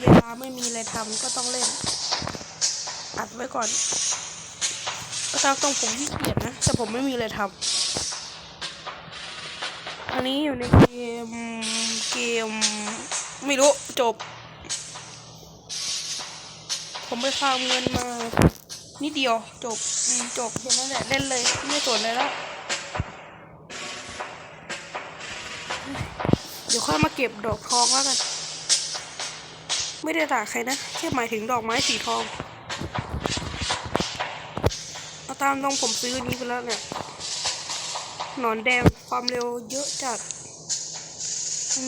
เวลาไม่มีอะไรทำก็ต้องเล่น อัดไว้ก่อนก็ตามตรงผมที่เกียจนะ แต่ผมไม่มีอะไรทำอันนี้อยู่ในเกมเกม ไม่รู้จบ ผมไปฟาร์มเงินมานิดเดียวจบจบแค่นั้นแหละเล่นเลย ไม่สนเลยแล้วเดี๋ยวค่อยมาเก็บดอกทองแล้วกัน ไม่ได้ด่าใครนะ แค่หมายถึงดอกไม้สีทอง เอาตามตรงผมซื้อนี้ไปแล้วเนี่ย หนอนแดงความเร็วเยอะจัด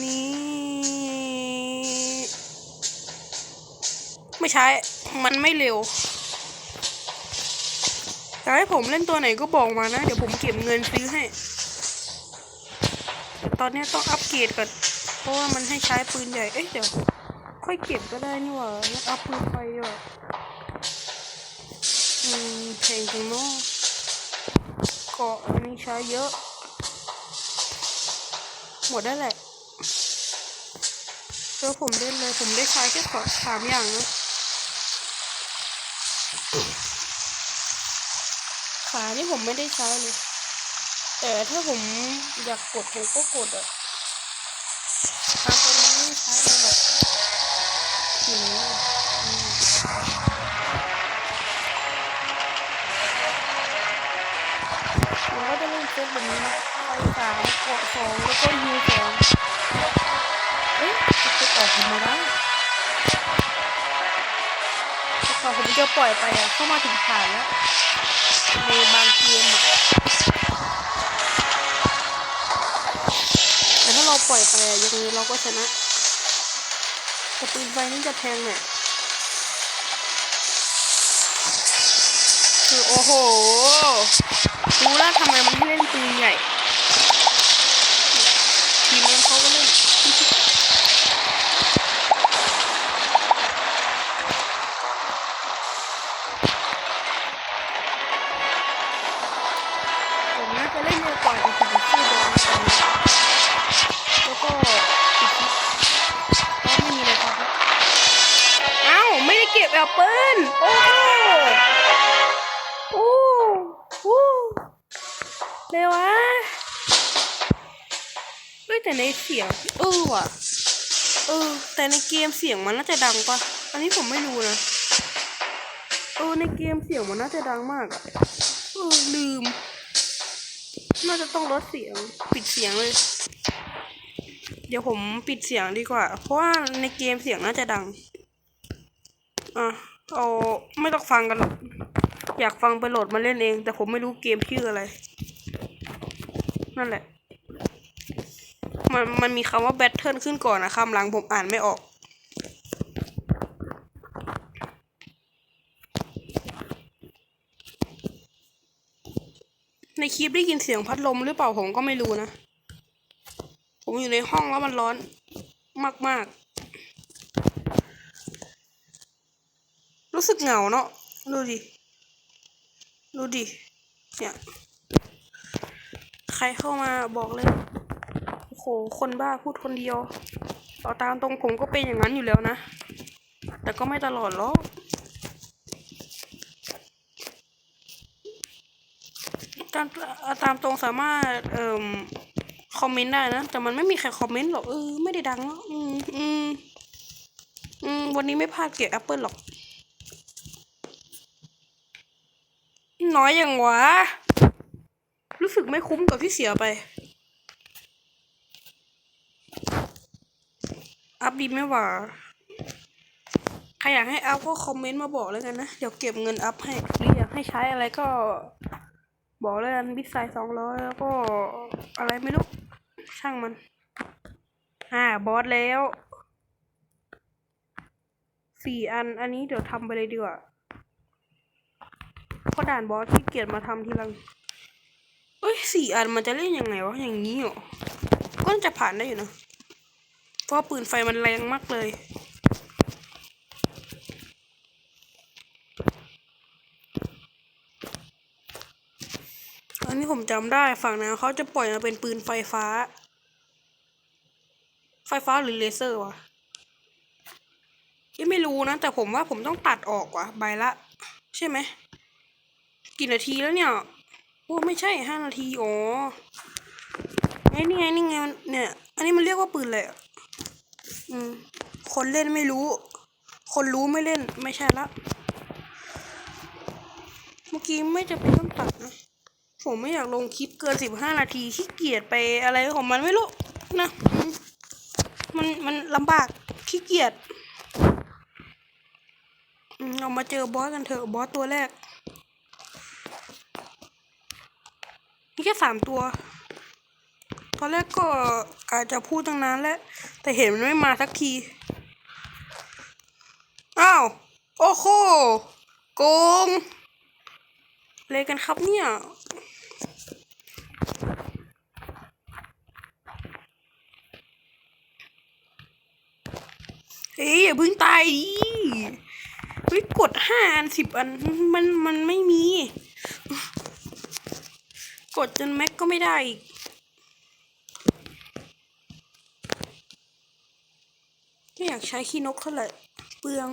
นี้ไม่ใช้ มันไม่เร็วแต่ให้ผมเล่นตัวไหนก็บอกมานะ เดี๋ยวผมเก็บเงินซื้อให้แต่ตอนนี้ต้องอัปเกรดก่อน เพราะว่ามันให้ใช้ปืนใหญ่ เอ๊ะเดี๋ยว ค่อยเก็บก็ได้นี่หว่าแล้วอัพปืนไฟดีกว่าอืมแพงจังเนาะเกาะอันนี้ใช้เยอะ หมดได้แหละแล้วผมเล่นเลย ผมได้ใช้แค่ขอสามอย่างนะขานี่ผมไม่ได้ใช้เลย แต่ถ้าผมอยากกดผมก็กดอะ ก็จะเล่นเซตแบบนี้นะไฟสามเกาะสองแล้วก็ยูสองเอ๊ะจะออกทำไมได้ต่อผมจะปล่อยไปอะเข้ามาถึงฐานแล้วในบางเกมอะแต่ถ้าเราปล่อยไปอย่างนี้เราก็ชนะแต่ปืนไฟนี่จะแพงเนี่ยคือโอ้โห รู้แล้วทำไมมันเล่นปืนใหญ่ทีมนั้นเขาก็เล่นผมน่าจะเล่นเร็วกว่าแต่ถึงชื่อเดิมตอนแล้วก็ไม่มีอะไรทำแล้วอ้าวไม่ได้เก็บแอปเปิ้ลโอ้โอ้โอ้ เลยวะเฮ้ยแต่ในเสียงเออว่ะเออ แต่ในเกมเสียงมันน่าจะดังปะอันนี้ผมไม่รู้นะเออในเกมเสียงมันน่าจะดังมากอะเออลืม น่าจะต้องลดเสียงปิดเสียงเลย เดี๋ยวผมปิดเสียงดีกว่า เพราะว่าในเกมเสียงน่าจะดังอะเอาไม่ต้องฟังกันหรอกอยากฟังไปโหลดมาเล่นเอง แต่ผมไม่รู้เกมชื่ออะไร นั่นแหละ มันมันมีคำว่าแบทเทิลขึ้นก่อนนะคำหลังผมอ่านไม่ออกในคลิปได้ยินเสียงพัดลมหรือเปล่าผมก็ไม่รู้นะ ผมอยู่ในห้องแล้วมันร้อนมากๆ รู้สึกเหงาเนาะ ดูดิ ดูดิ เนี่ย ใครเข้ามาบอกเลย โอ้โห คนบ้าพูดคนเดียวเอาตามตรงผมก็เป็นอย่างนั้นอยู่แล้วนะ แต่ก็ไม่ตลอดหรอกตามตามตรงสามารถเอ่อคอมเมนต์ได้นะ แต่มันไม่มีใครคอมเมนต์หรอกเออไม่ได้ดังหรอกอืมอืมอืมวันนี้ไม่พลาดเก็บแอปเปิลหรอก น้อยอย่างวะ รู้สึกไม่คุ้มกับที่เสียไป อัพดีไม่หวะใครอยากให้อัพก็คอมเมนต์มาบอกแล้วกันนะ เดี๋ยวเก็บเงินอัพให้หรืออยากให้ใช้อะไรก็ บอกแล้วกันบิดไซสองร้อยแล้วก็อะไรไม่รู้ ช่างมัน อ่า บอสแล้วสี่อัน อันนี้เดี๋ยวทำไปเลยดีกว่าเพราะด่านบอสที่เกียจมาทำทีหลัง เอ้ยสี่อันมันจะเล่นยังไงวะอย่างนี้เหรอก็จะผ่านได้อยู่นะเพราะปืนไฟมันแรงมากเลยอันนี้ผมจำได้ฝั่งนั้นเขาจะปล่อยมาเป็นปืนไฟฟ้า ไฟฟ้าหรือเลเซอร์วะยังไม่รู้นะ แต่ผมว่าผมต้องตัดออกว่ะใบละ ใช่ไหมกี่นาทีแล้วเนี่ย โอ้ไม่ใช่ห้านาทีอ๋อไงนี่ไงนี่ไงเนี่ย อันนี้มันเรียกว่าปืนเลยอืมคนเล่นไม่รู้ คนรู้ไม่เล่นไม่ใช่ละเมื่อกี้ไม่จะเป็นต้องตัดนะผมไม่อยากลงคลิปเกินสิบห้านาทีขี้เกียจไปอะไรของมันไม่รู้นะมันมันลำบากขี้เกียจเรามาเจอบอสกันเถอะบอสตัวแรก มีแค่สามตัว ตอนแรกก็อาจจะพูดตั้งนานแล้ว แต่เห็นมันไม่มาสักที อ้าว โอ้โหโกงเลยกันครับเนี่ยเฮ้ยอย่าเพิ่งตายดิเฮ้ยกดห้าอันสิบอัน มันมันไม่มี กดจนแม็กก็ไม่ได้อีกไม่อยากใช้ขี้นกเท่าไหร่เปลือง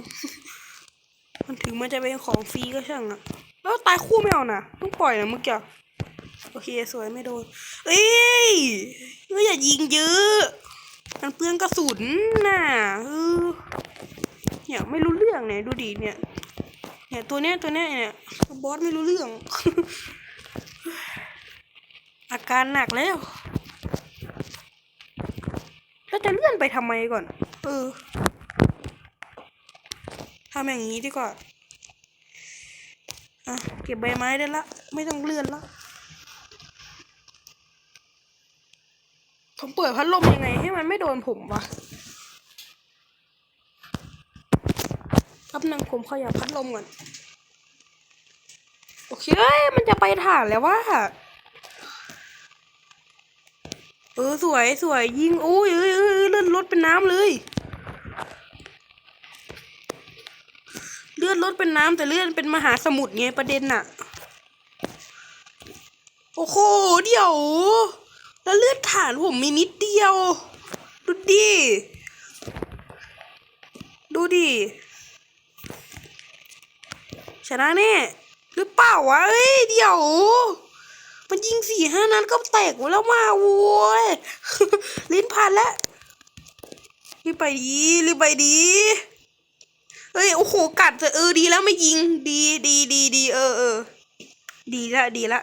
มันถึงมันจะเป็นของฟรีก็ช่างอะแล้วตายคู่ไม่เอานะต้องปล่อยนะเมื่อกี้โอเคสวยไม่โดนเอ้ยก็อย่ายิงเยอะมันเปลืองกระสุนน่ะเออเนี่ยไม่รู้เรื่องเนี่ยดูดิเนี่ยเนี่ยตัวเนี้ยตัวเนี้ยเนี่ยบอสไม่รู้เรื่อง การหนักแล้วแล้วจะเลื่อนไปทำไมก่อน เออทำอย่างนี้ดีกว่าอะเก็บใบไม้ได้ละ ไม่ต้องเลื่อนละผมเปิดพัดลมยังไงให้มันไม่โดนผมวะแป๊บนึงผมขยับพัดลมก่อน โอเคเอ้ยมันจะไปถ่านแล้วว่า เออสวยสวยยิงโอ้ยเอ้ยเออเลื่อนรถเป็นน้ำเลย เลื่อนรถเป็นน้ำแต่เลื่อนเป็นมหาสมุทรไงประเด็นน่ะ โอ้โหเดี๋ยว แล้วเลือดฐานผมมีนิดเดียว ดูดิดูดิชนะแน่หรือเปล่าวะเอ้ยเดี๋ยว มันยิงสี่ห้านัดก็แตกหมดแล้วมาโว้ยลิ้นพันแล้วรีบไปดีรีบไปดีเอ้ยโอ้โหกัดจะเออดีแล้วไม่ยิง ดีดีดีดีเออเออดีละดีละ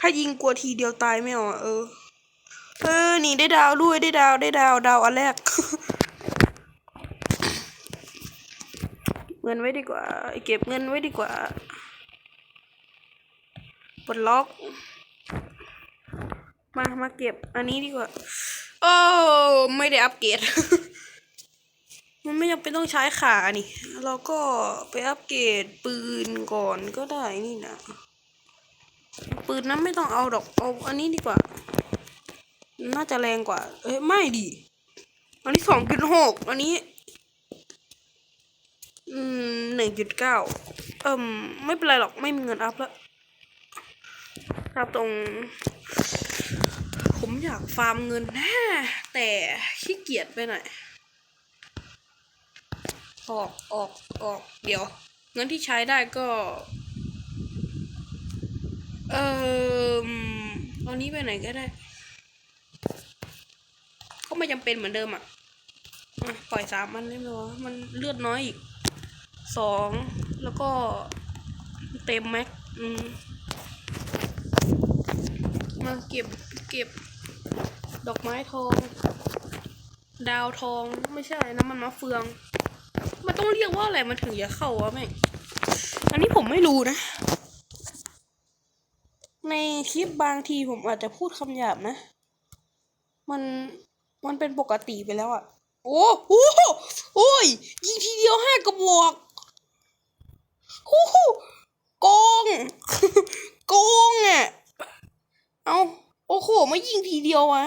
ถ้ายิงกลัวทีเดียวตายไม่เอาอเออเออนี่ได้ดาวด้วยได้ดาวได้ดาวดาวอันแรกเงินไว้ดีกว่า เก็บเงินไว้ดีกว่า ดล็อก มามาเก็บอันนี้ดีกว่า โอ้ไม่ได้อัปเกรด มันไม่จำเป็นต้องใช้ขานี่ เราก็ไปอัปเกรดปืนก่อนก็ได้นี่นะ ปืนนั้นไม่ต้องเอาดอกเอาอันนี้ดีกว่า น่าจะแรงกว่า เอ้ยไม่ดิอันนี้สองจุดหกอันนี้อืมหนึ่งจุดเก้าเอิ่มไม่เป็นไรหรอกไม่มีเงินอัพแล้ว ครับตรง ผมอยากฟาร์มเงินนะแต่ขี้เกียจไปหน่อย ออกออกออกเดี๋ยว เงินที่ใช้ได้ก็ เออเอานี้ไปไหนก็ได้ ก็ไม่จำเป็นเหมือนเดิมอะปล่อยสามอันได้ไหมวะมันเลือดน้อยอีกสองแล้วก็เต็มแม็กอืม มาเก็บเก็บ ดอกไม้ทอง ดาวทองไม่ใช่น้ำมันมะเฟือง มันต้องเรียกว่าอะไรมันถึงจะเข้าวะแม่อันนี้ผมไม่รู้นะ ในคลิปบางทีผมอาจจะพูดคำหยาบนะ มันมันเป็นปกติไปแล้วอะ่ะโอ้โหโอ้ยยิงทีเดียวห้ากระบอกโอ้โหโกง โกงอะ เอาโอ้โหไม่ยิงทีเดียววะ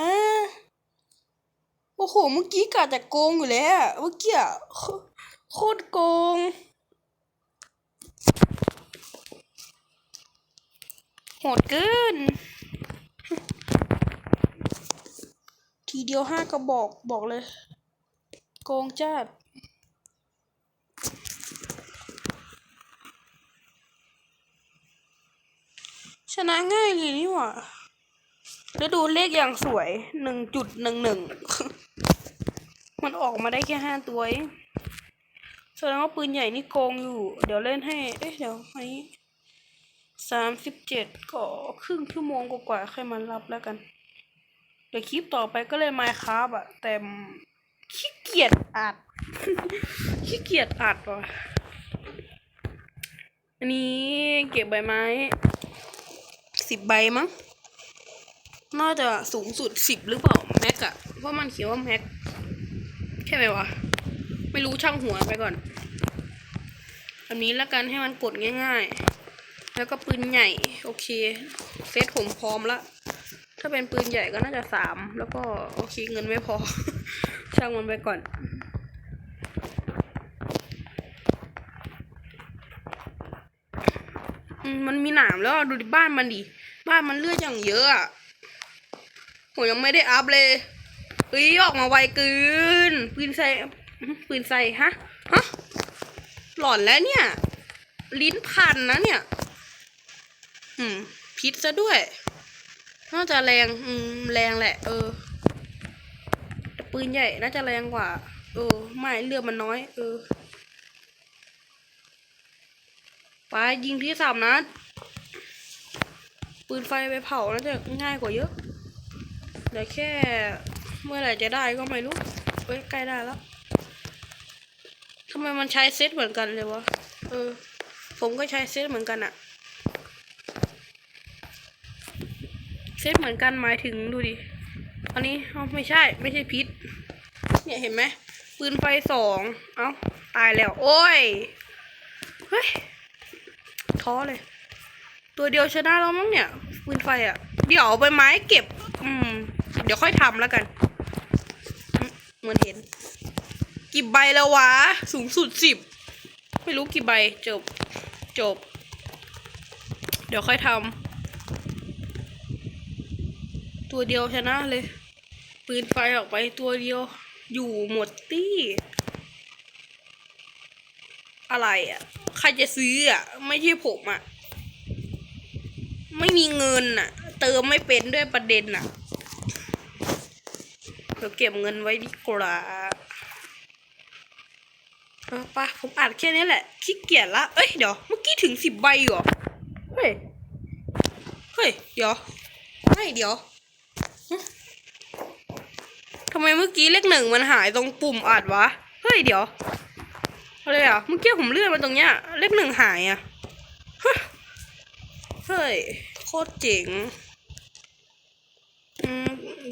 โอ้โหเมื่อกี้กาจะโกงอยู่แล้วเมื่อกี้โคตรโกงโหดเกิน ทีเดียวห้ากระบอกบอกเลย โกงจัดชนะง่ายเลยนี่หว่า แล้วดูเลขอย่างสวยหนึ่งจุดหนึ่งหนึ่งมันออกมาได้แค่ห้าตัวเองแสดงว่าปืนใหญ่นี่โกงอยู่ เดี๋ยวเล่นให้ เอ๊ะเดี๋ยวไอ้สามสิบเจ็ดก็ครึ่งชั่วโมงกว่าๆค่อยมารับแล้วกัน เดี๋ยวคลิปต่อไปก็เลยมาครับอะแต่ขี้เกียจอัด ขี้เกียจอัดว่ะอันนี้เก็บใบไม้สิบใบมั้ง น่าจะสูงสุดสิบหรือเปล่าแม็กอะเพราะมันเขียนว่าแม็กใช่ไหมวะ ไม่รู้ช่างหัวไปก่อนแบบนี้แล้วกันให้มันกดง่ายๆ แล้วก็ปืนใหญ่ โอเค เซตผมพร้อมละ ถ้าเป็นปืนใหญ่ก็น่าจะสามแล้วก็โอเคเงินไม่พอ ช่างมันไปก่อนมันมีหนามแล้วดูดิบ้านมันดิบ้านมันเลือดอย่างเยอะอะ ผมยังไม่ได้อัพเลยเฮ้ยออกมาไวเกินปืนใส่ปืนใส่ฮะฮะหลอนแล้วเนี่ย ลิ้นพันนะเนี่ย อืม พิษซะด้วย น่าจะแรง อืม แรงแหละ เออปืนใหญ่น่าจะแรงกว่า เออ ไม่เลือดมันน้อย เออไปยิงที่สามนัดปืนไฟไปเผาน่าจะง่ายกว่าเยอะ เดี๋ยวแค่เมื่อไหร่จะได้ก็ไม่รู้เอ้ยใกล้ได้แล้วทำไมมันใช้เซตเหมือนกันเลยวะ เออ ผมก็ใช้เซตเหมือนกันอะเซตเหมือนกันหมายถึงดูดิ อันนี้เอ้าไม่ใช่ไม่ใช่พิษ เนี่ยเห็นไหมปืนไฟสอง เอ้าตายแล้ว โอ้ย เฮ้ย ท้อเลย ตัวเดียวชนะแล้วมั้งเนี่ย ปืนไฟอะ่ะเดี๋ยวเอาใบไม้เก็บ อืม เดี๋ยวค่อยทำแล้วกันเหมือนเห็น กี่ใบแล้ววะ สูงสุดสิบ ไม่รู้กี่ใบ จบ จบ เดี๋ยวค่อยทำ ตัวเดียวชนะเลย ปืนไฟออกไปตัวเดียว อยู่หมดตี้ อะไรอะ ใครจะซื้ออะ ไม่ใช่ผมอะ ไม่มีเงินอะ เติมไม่เป็นด้วยประเด็นอะ เดี๋ยวเก็บเงินไว้ดีกว่าปะผมอ่านแค่นี้แหละขี้เกียจละ เอ้ยเดี๋ยวเมื่อกี้ถึงสิบใบเหรอ เฮ้ย เฮ้ย เดี๋ยวไม่เดี๋ยวทำไมเมื่อกี้เลขหนึ่งมันหายตรงปุ่มอัดวะ เฮ้ยเดี๋ยวอะไรอะ เมื่อกี้ผมเลื่อนมาตรงเนี้ย เลขหนึ่งหายอะ เฮ้ย โคตรเจ๋ง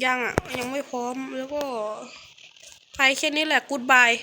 ยังอะ ยังไม่พร้อมแล้วก็ไปแค่นี้แหละกูดบาย